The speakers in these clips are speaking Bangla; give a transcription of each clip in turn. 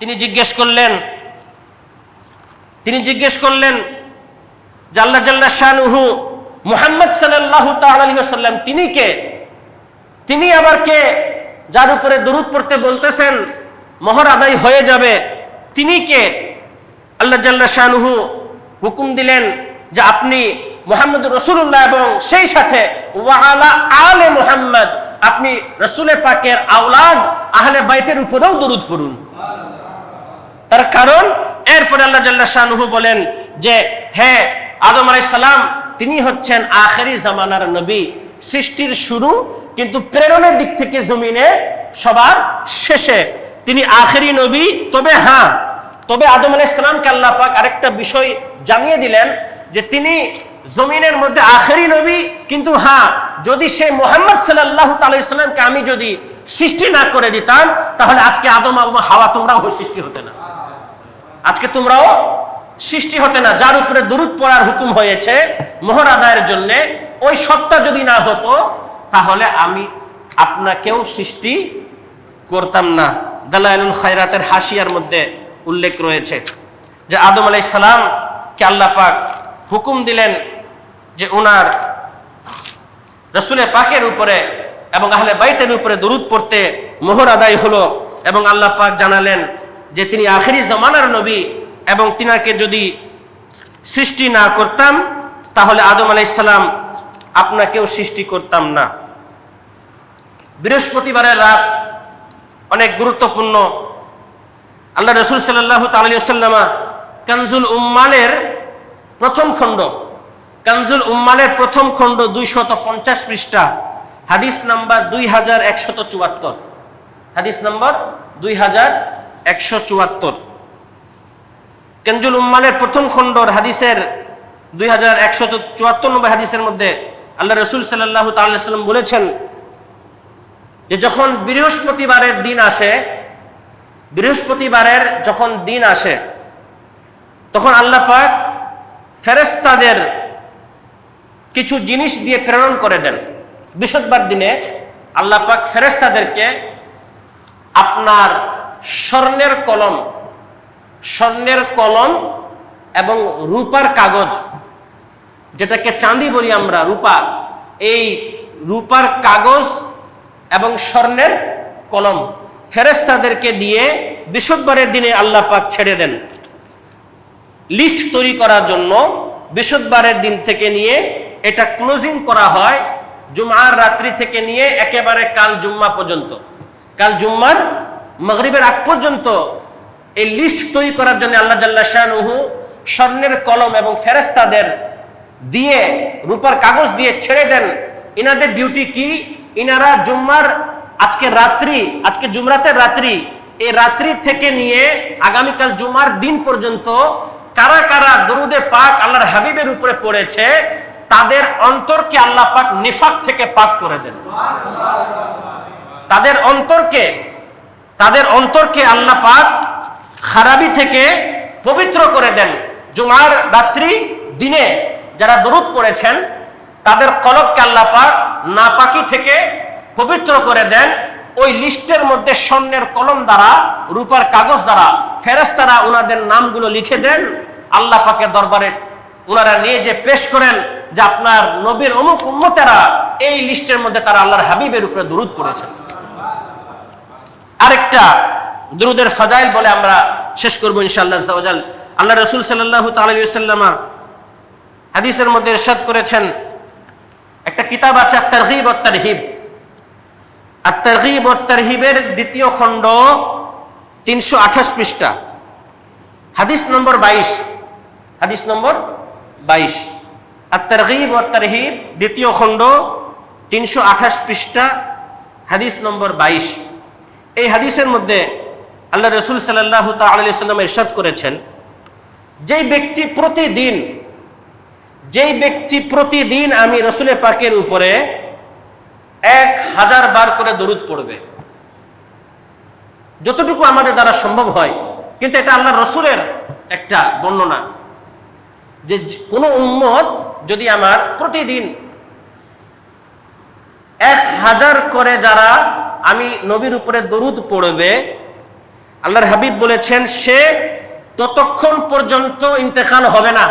তিনি জিজ্ঞেস করলেন, তিনি জিজ্ঞেস করলেন, জাল্লা জাল্লা শাহনুহু মুহাম্মদ সাল্লাহ তাল্লাম তিনি কে? তিনি আবার কে? যার উপরে দরুদ পড়তে বলতেছেন, মহর আদায় হয়ে যাবে, তিনি কে? আল্লাহ জাল্লা শাহনুহু হুকুম দিলেন যে আপনি মোহাম্মদ রসুল্লাহ এবং সেই সাথে ওয়ালা আলে মোহাম্মদ, আপনি রসুলের পাকের আওলাদ আহলে বাইতের উপরেও দরুদ পড়ুন। তার কারণ এরপরে আল্লাহ জাল্লা বলেন যে হ্যাঁ আদম আলাইসালাম তিনি হচ্ছেন আখেরি জামানার নবী, সৃষ্টির শুরু কিন্তু প্রেরণের দিক থেকে জমিনে সবার শেষে। তিনি আখেরি নবী, তবে হ্যাঁ তবে আদম আলাইসালামকে আল্লাহ পাক আরেকটা বিষয় জানিয়ে দিলেন যে, তিনি জমিনের মধ্যে আখেরি নবী, কিন্তু হ্যাঁ যদি সে মোহাম্মদ সাল্লাহ তালাইসাল্লামকে আমি যদি সৃষ্টি না করে দিতাম, তাহলে আজকে আদম হাওয়া তোমরাও সৃষ্টি হতে না। আজকে তোমরাও সৃষ্টি হতে না, যার উপরে দূরত পড়ার হুকুম হয়েছে মোহর আদায়ের জন্যে, ওই সত্তা যদি না হতো, তাহলে আমি আপনাকেও সৃষ্টি করতাম না। দালাইলুল খায়রাতের হাসিয়ার মধ্যে উল্লেখ রয়েছে যে আদম আলাই কে আল্লাহ পাক হুকুম দিলেন যে ওনার রসুলের পাকের উপরে এবং আহলে বাইতের উপরে দরুদ পড়তে মোহর আদায় হলো এবং আল্লাহ পাক জানালেন যে তিনি আখেরি জমানার নবী এবং তিনাকে যদি সৃষ্টি না করতাম, তাহলে আদম আলাইসাল্লাম আপনাকেও সৃষ্টি করতাম না। বৃহস্পতিবারের রাত অনেক গুরুত্বপূর্ণ। আল্লাহ রসুল সাল্লাহ তাল্লামা কানজুল উম্মালের প্রথম খণ্ড, কানজুল উম্মালের প্রথম খণ্ড দুইশত পঞ্চাশ পৃষ্ঠা, হাদিস নাম্বার দুই হাজার একশত চুয়াত্তর। হাদিস নম্বর দুই হাজার একশো চুয়াত্তর। কেঞ্জুল উম্মালের প্রথম খণ্ডর হাদিসের দুই হাজার একশো চুয়াত্তর নম্বর হাদিসের মধ্যে আল্লাহ রসুল সাল্লাহ তাল্লাম বলেছেন যে যখন বৃহস্পতিবারের দিন আসে, বৃহস্পতিবারের যখন দিন আসে, তখন আল্লাহ পাক ফেরেস্তাদের কিছু জিনিস দিয়ে প্রেরণ করে দেন। বৃহস্পতিবার দিনে আল্লাহ পাক ফেরেস্তাদেরকে আপনার স্বর্ণের কলম স্বর্ণের কলম এবং রূপার কাগজ, যেটাকে চাঁদি বলি আমরা, রূপা। এই রূপার কাগজ এবং স্বর্ণের কলম ফেরেস্তাদেরকে দিয়ে বৃহস্পতিবারের দিনে আল্লাহ পাক ছেড়ে দেন। লিস্ট তৈরি করার জন্য বৃহস্পতিবারের দিন থেকে নিয়ে এটা ক্লোজিং করা হয় জুমার রাত্রি থেকে নিয়ে একেবারে কাল জুম্মা পর্যন্ত। কাল জুম্মার মগরিবের আগ পর্যন্ত এই লিস্ট তৈরি করার জন্য আল্লাহ জাল্লা শাহনুহু স্বর্ণের কলম এবং ফেরেস্তাদের দিয়ে, রূপার কাগজ দিয়ে ছেড়ে দেন। ইনাদের ডিউটি কি? ইনারা জুম্মার আজকে রাত্রি, আজকে জুমরাতের রাত্রি, এই রাত্রি থেকে নিয়ে আগামীকাল জুমার দিন পর্যন্ত কারা কারা দরুদে পাক আল্লাহর হাবিবের উপরে পড়েছে, তাদের অন্তরকে আল্লাহ পাক নিফাক থেকে পাক করে দেন। তাদের অন্তরকে তাদের অন্তরকে আল্লাহ পাক খারাপি থেকে পবিত্র করে দেন। জুমার রাত্রি দিনে যারা দরুদ পড়েছেন, তাদের কলবকে আল্লাহ পাক নাপাকি থেকে পবিত্র করে দেন। ওই লিস্টের মধ্যে স্বর্ণের কলম দ্বারা, রূপার কাগজ দ্বারা ফেরেস্তারা ওনাদের নামগুলো লিখে দেন। আল্লাহ পাকের দরবারে ওনারা নিয়ে যে পেশ করেন যে আপনার নবীর অমুক উম্মতেরা এই লিস্টের মধ্যে তারা আল্লাহর হাবিবের উপরে দরুদ পড়েছেন। আরেকটা দুরুদের ফাজাইল বলে আমরা শেষ করব ইনশাআল্লাহ আজ্জাওয়াজাল। আল্লাহ রসুল সাল্লাহ তাল্লামা হাদিসের মধ্যে ইরশাদ করেছেন, একটা কিতাব আছে তারহিব ও তারহিব। আর তারহিব ও তারহিবের দ্বিতীয় খণ্ড তিনশো আঠাশ পৃষ্ঠা। হাদিস নম্বর বাইশ। হাদিস নম্বর বাইশ। আর তারহিব ও তারহিব দ্বিতীয় খণ্ড তিনশো আঠাশ পৃষ্ঠা, হাদিস নম্বর বাইশ। এই হাদিসের মধ্যে আল্লাহ রসুল সাল্লাহ তাল্লাম ইরশাদ করেছেন, যেই ব্যক্তি প্রতিদিন, যেই ব্যক্তি প্রতিদিন আমি রসুলের পাকের উপরে এক হাজার বার করে দরুদ পড়বে। যতটুকু আমাদের দ্বারা সম্ভব হয়, কিন্তু এটা আল্লাহ রসুলের একটা বর্ণনা যে কোনো উম্মত যদি আমার প্রতিদিন এক হাজার করে যারা আমি নবীর উপরে দরুদ পড়বে, আল্লাহর হাবিব বলেছেন, সে ততক্ষণ পর্যন্ত ইন্তেকাল হবে না।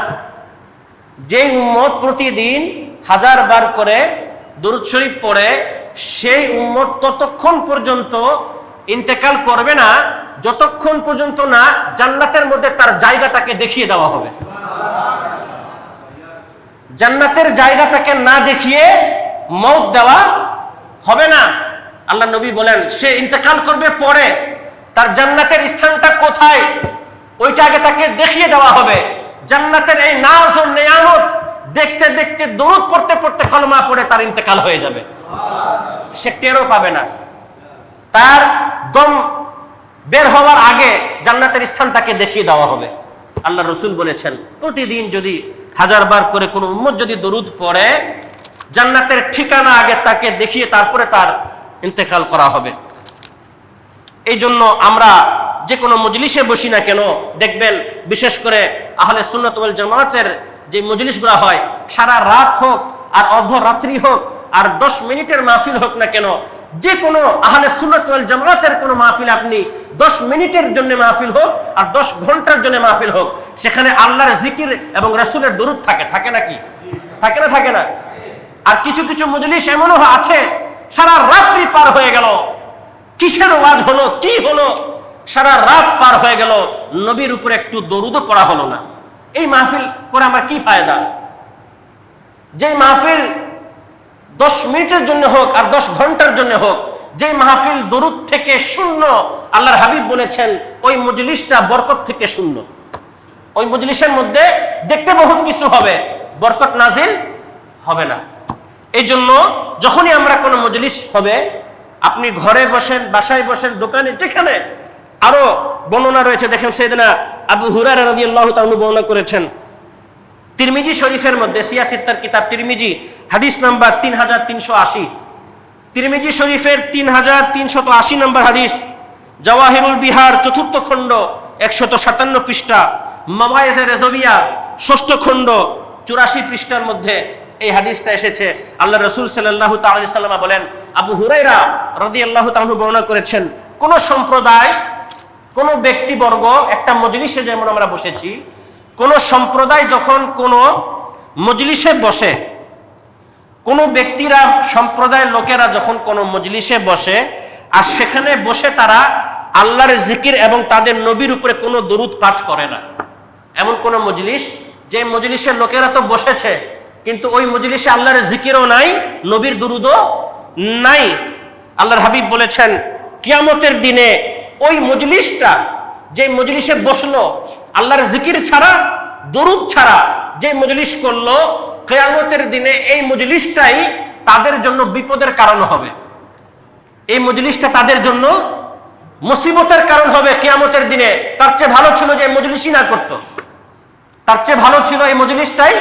যে উম্মত প্রতিদিন হাজার বার করে দরুদ শরীফ পড়ে, সেই উম্মত ততক্ষণ পর্যন্ত ইন্তেকাল করবে না, যতক্ষণ পর্যন্ত না জান্নাতের মধ্যে তার জায়গা তাকে দেখিয়ে দেওয়া হবে। জান্নাতের জায়গা তাকে না দেখিয়ে মত দেওয়া হবে না। আল্লাহ নবী বলেন, সে ইন্তেকাল করবে পরে। তার জান্নাতের স্থানটা কোথায়? ওইটা আগে তাকে দেখিয়ে দেওয়া হবে। জান্নাতের এই নাজ ও নেয়ামত দেখতে দেখতে দৌড় পড়তে পড়তে কলমা পড়ে তার ইন্তেকাল হয়ে যাবে। সে টেরও পাবে না। তার দম বের হওয়ার আগে জান্নাতের স্থান তাকে দেখিয়ে দেওয়া হবে। আল্লাহ রসুল বলেছেন, প্রতিদিন যদি হাজার বার করে কোনো উম্মত যদি দরুদ পড়ে জান্নাতের ঠিকানা আগে তাকে দেখিয়ে তারপরে তার ইন্তেকাল করা হবে। এই জন্য আমরা যে কোনো মজলিসে বসি না কেন, দেখবেন বিশেষ করে আহলে সুন্নত ওয়াল জামাতের যে মজলিসগুলো হয়, সারা রাত হোক আর অর্ধরাত্রি হোক আর দশ মিনিটের মাহফিল হোক না কেন, যে কোনো আহলে সুন্নত ওয়াল জামাতের কোনো মাহফিল আপনি দশ মিনিটের জন্য মাহফিল হোক আর দশ ঘণ্টার জন্য মাহফিল হোক, সেখানে আল্লাহর জিকির এবং রাসূলের দরুদ থাকে থাকে নাকি? থাকে না থাকে না? আর কিছু কিছু মজলিস এমনও আছে, সারা রাত্রি পার হয়ে গেল। কিসের ওয়াজ হলো, কি হলো? সারা রাত পার হয়ে গেল, নবীর উপরে একটু দরুদও পড়া হলো না। এই মাহফিল করে আমার কি ফায়দা? যে মাহফিল দশ মিনিটের জন্য হোক আর দশ ঘণ্টার জন্য হোক যে মাহফিল দরুদ থেকে শূন্য, আল্লাহর হাবিব বলেছেন, ওই মজলিসটা বরকত থেকে শূন্য। ওই মজলিসের মধ্যে দেখতে বহুত কিছু হবে, বরকত নাজিল হবে না। এই জন্য যখনই আমরা কোনো মজলিস হবে, আপনি ঘরে বসেন, বাসায় বসেন, দোকানে, যেখানে আরও বর্ণনা রয়েছে, দেখেন সেদিনা আবু হুরার রাজি আল্লাহ বর্ণনা করেছেন। তিরমিজি শরীফের মধ্যে সিয়াসিত্তার কিতাব, তিরমিজি হাদিস নাম্বার তিন হাজার তিনশো আশি। তিরমিজি শরীফের তিন হাজার তিনশত আশি নম্বর হাদিস, জওয়াহিরুল বিহার চতুর্থ খণ্ড, একশত সাতান্ন পৃষ্ঠা মামায়েজে রেজবিয়া ষষ্ঠ খণ্ড, চুরাশি পৃষ্ঠার মধ্যে এই হাদিসটা এসেছে। আল্লাহ রসুল সাল্লাহ তাল্লামা বলেন, আবু হুরাইরা রদি আল্লাহ তালু বর্ণনা করেছেন, কোন সম্প্রদায়, কোন ব্যক্তিবর্গ, একটা মজলিসে যেমন আমরা বসেছি, কোন সম্প্রদায় যখন কোন মজলিসে বসে, কোনো ব্যক্তিরা, সম্প্রদায়ের লোকেরা যখন কোনো মজলিসে বসে, আর সেখানে বসে তারা আল্লাহর জিকির এবং তাদের নবীর উপরে কোনো দরুদ পাঠ করে না। এমন কোন মজলিস, যে মজলিসের লোকেরা তো বসেছে কিন্তু ওই মজলিসে আল্লাহর জিকিরও নাই, নবীর দুরুদও নাই। আল্লাহর হাবিব বলেছেন, কিয়ামতের দিনে ওই মজলিসটা যে মজলিসে বসল, আল্লাহর জিকির ছাড়া, দরুদ ছাড়া যে মজলিস করল, কেয়ামতের দিনে এই মজলিসটাই তাদের জন্য বিপদের কারণ হবে। এই মজলিসটা তাদের জন্য মুসিবতের কারণ হবে কেয়ামতের দিনে। তার চেয়ে ভালো ছিল যে মজলিসই না করতো। তার চেয়ে ভালো ছিল এই মজলিসটাই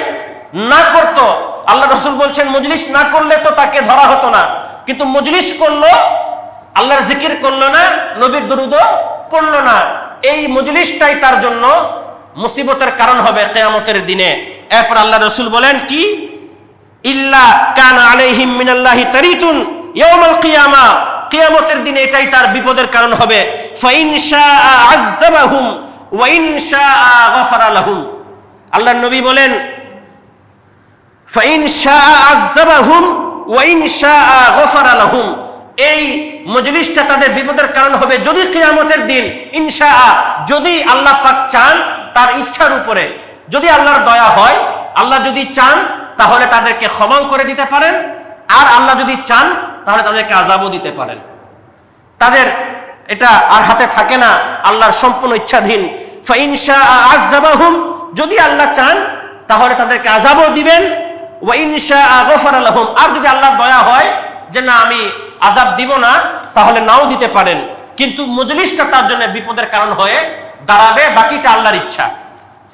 না করতো, আল্লাহ রসুল বলছেন, মজলিস না করলে তো তাকে ধরা হতো না। কিন্তু মজলিস করল, আল্লাহর জিকির করল না, নবীর দরুদ পড়ল না। এই মজলিসটাই তার জন্য মুসিবতের কারণ হবে কেয়ামতের দিনে। এরপর আল্লাহ রসুল বলেন, কি? ইল্লা কান আলাইহিম মিনাল্লাহি তারিতুন ইয়াউমাল কিয়ামা। কিয়ামতের দিনে এটাই তার বিপদের কারণ হবে। ফাইন শাআ আযাবাহুম ওয়া ইন শাআ গফারা লাহুম। আল্লাহর নবী বলেন ফাইন শাআ আযাবাহুম ওয়া ইন শাআ গফারা এই মজলিসটা তাদের বিপদের কারণ হবে যদি কিয়ামতের দিন ইনশা যদি আল্লাহ পাক চান তার ইচ্ছার উপরে। যদি আল্লাহর দয়া হয়, আল্লাহ যদি চান, তাহলে তাদেরকে ক্ষমাও করে দিতে পারেন। আর আল্লাহ যদি চান, তাহলে তাদেরকে আজাবও দিতে পারেন। তাদের এটা আর হাতে থাকে না, আল্লাহর সম্পূর্ণ ইচ্ছাধীন। ফাইনশা আজাবাহুম যদি আল্লাহ চান, তাহলে তাদেরকে আজাবও দিবেন। আলহম আর যদি আল্লাহর দয়া হয় যে না, আমি আজাব দিব না, তাহলে নাও দিতে পারেন। কিন্তু মজলিসটা তার জন্য বিপদের কারণ হয়ে দাঁড়াবে, বাকিটা আল্লাহর ইচ্ছা।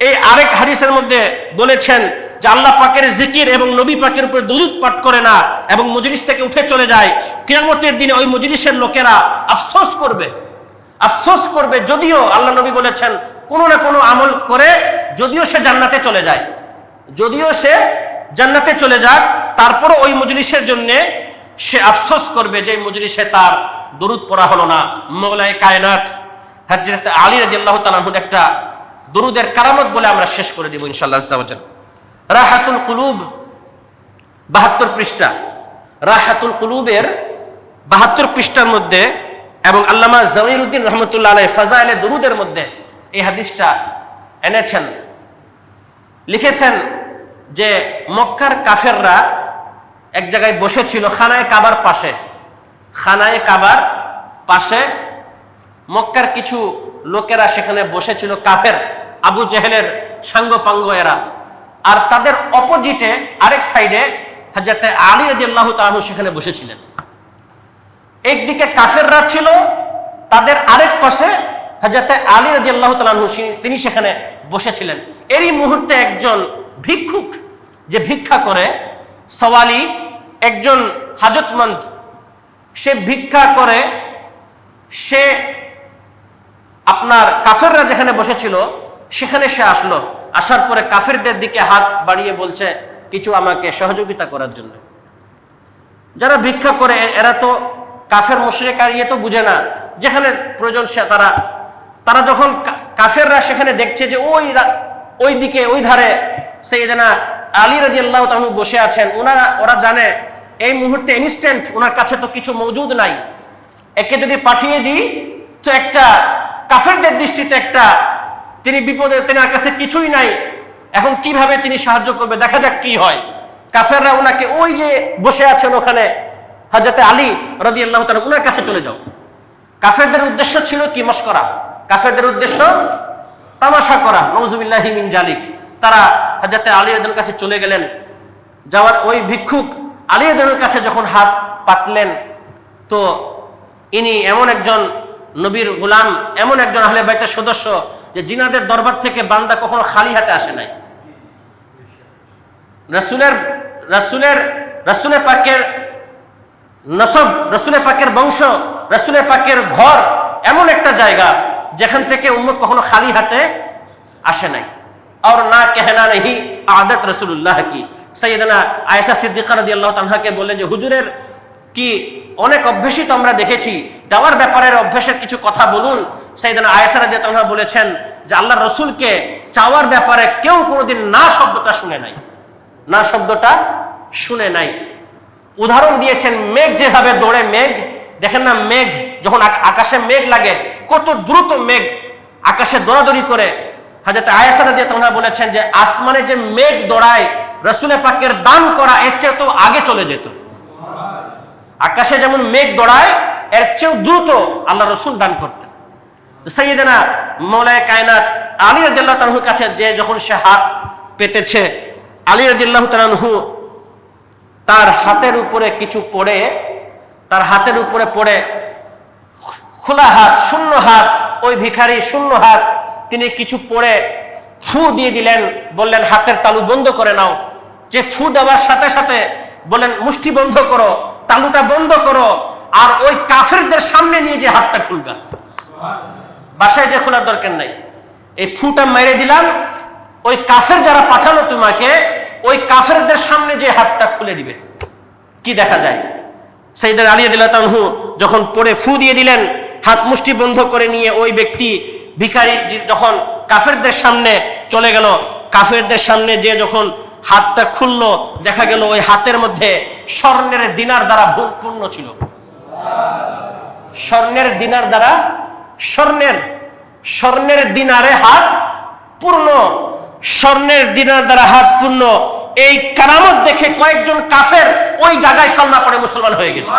এই আরেক হাদিসের মধ্যে বলেছেন যে আল্লাহ পাকের জিকির এবং নবী পাকের উপরে দুরুদ পাঠ করে না এবং মজলিস থেকে উঠে চলে যায়। কিয়ামতের দিনে ওই মজলিসের লোকেরা আফসোস করবে। আফসোস করবে যদিও আল্লাহ নবী বলেছেন, কোনো না কোনো আমল করে যদিও সে জান্নাতে চলে যায়। যদিও সে জান্নাতে চলে যাক, তারপরও ওই মজলিসের জন্যে সে আফসোস করবে যে মজলিসে তার দরুদ পড়া হলো না। মোগলায় কায়নাত হজরত আলী রাজি আল্লাহ তালাহুর একটা দরুদের কারামত বলে আমরা শেষ করে দিব ইনশাল্লাহ। রাহাতুল কুলুব, বাহাত্তর পৃষ্ঠা। রাহাতুল কুলুবের বাহাত্তর পৃষ্ঠার মধ্যে এবং আল্লামা জমিরুদ্দিন রহমতুল্লাহ আলাই ফাজাইলে দরুদের মধ্যে এই হাদিসটা এনেছেন, লিখেছেন। যে মক্কার কাফেররা এক জায়গায় বসেছিল খানায় কাবার পাশে। খানায় কাবার পাশে মক্কার কিছু লোকেরা সেখানে বসেছিল, কাফের, আবু জেহেলের সাঙ্গ পাঙ্গ এরা। আর তাদের অপোজিটে আরেক সাইডে হাজাতে আলী রাজি আল্লাহ তালু সেখানে বসেছিলেন। একদিকে কাফেররা ছিল, তাদের আরেক পাশে হাজাতে আলী রাজি আল্লাহ তালু তিনি সেখানে বসেছিলেন। এরই মুহূর্তে একজন ভিক্ষুক যে ভিক্ষা করে, সওয়ালি একজন হাজতমন্দ, সে ভিক্ষা করে, সে আপনার কাফেররা যেখানে বসেছিল, সেখানে সে আসলো, আসার পরে কাফেরদের দিকে হাত বাড়িয়ে বলছে, কিছু আমাকে সহযোগিতা করার জন্য। যারা ভিক্ষা করে, এরা তো কাফের মুশরিক ইয়ে তো বুঝে না। যেখানে প্রয়োজন সে তারা তারা যখন কাফেররা সেখানে দেখছে যে ওই ওই দিকে, ওই ধারে সেইদানা আলী রাজি আল্লাহ তাহু বসে আছেন। ওনারা ওরা জানে, এই মুহূর্তে ইনস্ট্যান্ট ওনার কাছে তো কিছু মজুদ নাই। একে যদি পাঠিয়ে দিই, তো একটা কাফেরদের দৃষ্টিতে একটা তিনি বিপদে, তেনার কাছে কিছুই নাই। এখন কীভাবে তিনি সাহায্য করবে? দেখা যাক কি হয়। কাফেররা ওনাকে ওই যে বসে আছেন ওখানে হাজরতে আলী রদি আল্লাহ ওনার কাছে চলে যাও। কাফেরদের উদ্দেশ্য ছিল কি? মস্করা। কাফেরদের উদ্দেশ্য, তামাশা করা। নজুবিল্লাহি মিন জালিক। তারা হাজাতে আলী রদের কাছে চলে গেলেন। যাওয়ার ওই ভিক্ষুক আলী রদের কাছে যখন হাত পাতলেন, তো ইনি এমন একজন নবীর গোলাম, এমন একজন আহলে বাইতের সদস্য যে জিনাদের দরবার থেকে বান্দা কখনো খালি হাতে আসে নাই। রসুলের রসুলের রসুলের পাকের নসব, রসুলের পাকের বংশ, রসুলের পাকের ঘর এমন একটা জায়গা যেখান থেকে উম্মত কখনো খালি হাতে আসে নাই। আর না কেহনা নেহি আদত রসুল্লাহ কি সৈয়দনা আয়েশা সিদ্দিকা রদি আল্লাহ তানহাকে বললেন যে, হুজুরের কি অনেক অভ্যেসই তো আমরা দেখেছি, দেওয়ার ব্যাপারের অভ্যাসের কিছু কথা বলুন। সৈয়দনা আয়েশা রদি তানহা বলেছেন যে আল্লাহ রসুলকে চাওয়ার ব্যাপারে কেউ কোনোদিন না শব্দটা শুনে নাই। না শব্দটা শুনে নাই। উদাহরণ দিয়েছেন মেঘ, যেভাবে দৌড়ে মেঘ, দেখেন না মেঘ, যখন আকাশে মেঘ লাগে, কত দ্রুত মেঘ আকাশে দৌড়াদৌড়ি করে হাজরত আয়াসারা দিয়ে তোমরা বলেছেন যে আসমানে যে মেঘ দৌড়ায় রসুলের পাকের দান করা, এর চেয়ে তো আগে চলে যেত। আকাশে যেমন মেঘ দৌড়ায়, এর চেয়েও দ্রুত আল্লাহ রসুল দান করতেন। সৈয়দনা মৌলায় কায়নাত আলী রাদিল্লাহ তালহুর কাছে যে যখন সে হাত পেতেছে, আলী রাদিল্লাহ তালহু তার হাতের উপরে কিছু পড়ে, তার হাতের উপরে পড়ে খোলা হাত, শূন্য হাত, ওই ভিখারি শূন্য হাত তিনি কিছু পড়ে ফু দিয়ে দিলেন, বললেন, হাতের তালু বন্ধ করে নাও। যে ফু দেওয়ার সাথে সাথে বললেন, মুষ্টি বন্ধ করো, তালুটা বন্ধ করো, আর ওই কাফেরদের সামনে নিয়ে যে হাতটা খুলবা। বাসায় যে খোলার দরকার নাই। এই ফুটা মেরে দিলাম, ওই কাফের যারা পাঠালো তোমাকে, ওই কাফেরদের সামনে যে হাতটা খুলে দিবে। কি দেখা যায়? সেইদের আলী আদিল্লাহু যখন পড়ে ফু দিয়ে দিলেন, হাত মুষ্টি বন্ধ করে নিয়ে ওই ব্যক্তি ভিখারি যখন কাফেরদের সামনে চলে গেল, কাফেরদের সামনে যে যখন হাতটা খুললো, দেখা গেল ওই হাতের মধ্যে স্বর্ণের দিনার দ্বারা পূর্ণ ছিল। স্বর্ণের দিনার দ্বারা, স্বর্ণের স্বর্ণের দিনারে হাত পূর্ণ। স্বর্ণের দিনার দ্বারা হাত পূর্ণ। এই কারামত দেখে কয়েকজন কাফের ওই জায়গায় কলমা পড়ে মুসলমান হয়ে গেছে।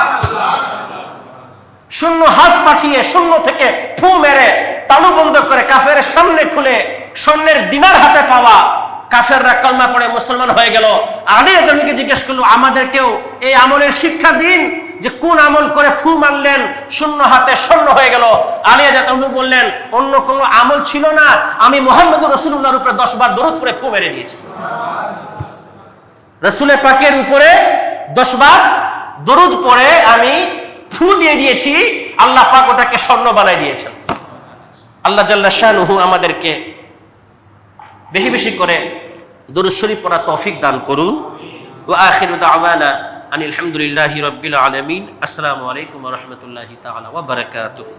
শূন্য হাত পাঠিয়ে শূন্য থেকে ফু মেরে তালু বন্ধ করে কাফের সামনে খুলে স্বর্ণের দিনার হাতে পাওয়া কাফেররা কলমা পড়ে মুসলমান হয়ে গেল। আলী আদমকে জিজ্ঞেস করল, আমাদেরকেও এই আমলের শিক্ষা দিন যে কোন আমল করে ফু মারলেন, শূন্য হাতে স্বর্ণ হয়ে গেল। আলিয়া জাতমু বললেন, অন্য কোনো আমল ছিল না, আমি মোহাম্মদ রসুল্লাহর উপরে দশ বার দরুদ করে ফু মেরে দিয়েছি। রসুলের পাকের উপরে দশ বার দরুদ পরে আমি ফু দিয়ে দিয়েছি, আল্লাহ পাক ওটাকে স্বর্ণ বানাই দিয়েছেন। আল্লাহ জাল্লা শাহনুহু আমাদেরকে বেশি বেশি করে দুরুশ্বরী পড়া তৌফিক দান করুন। ও আখির আনিলামদুলিল্লাহ আনিল রাব্বিল আলামিন। আসসালামু আলাইকুম রহমতুল্লাহ তালা বারাকাতুহু।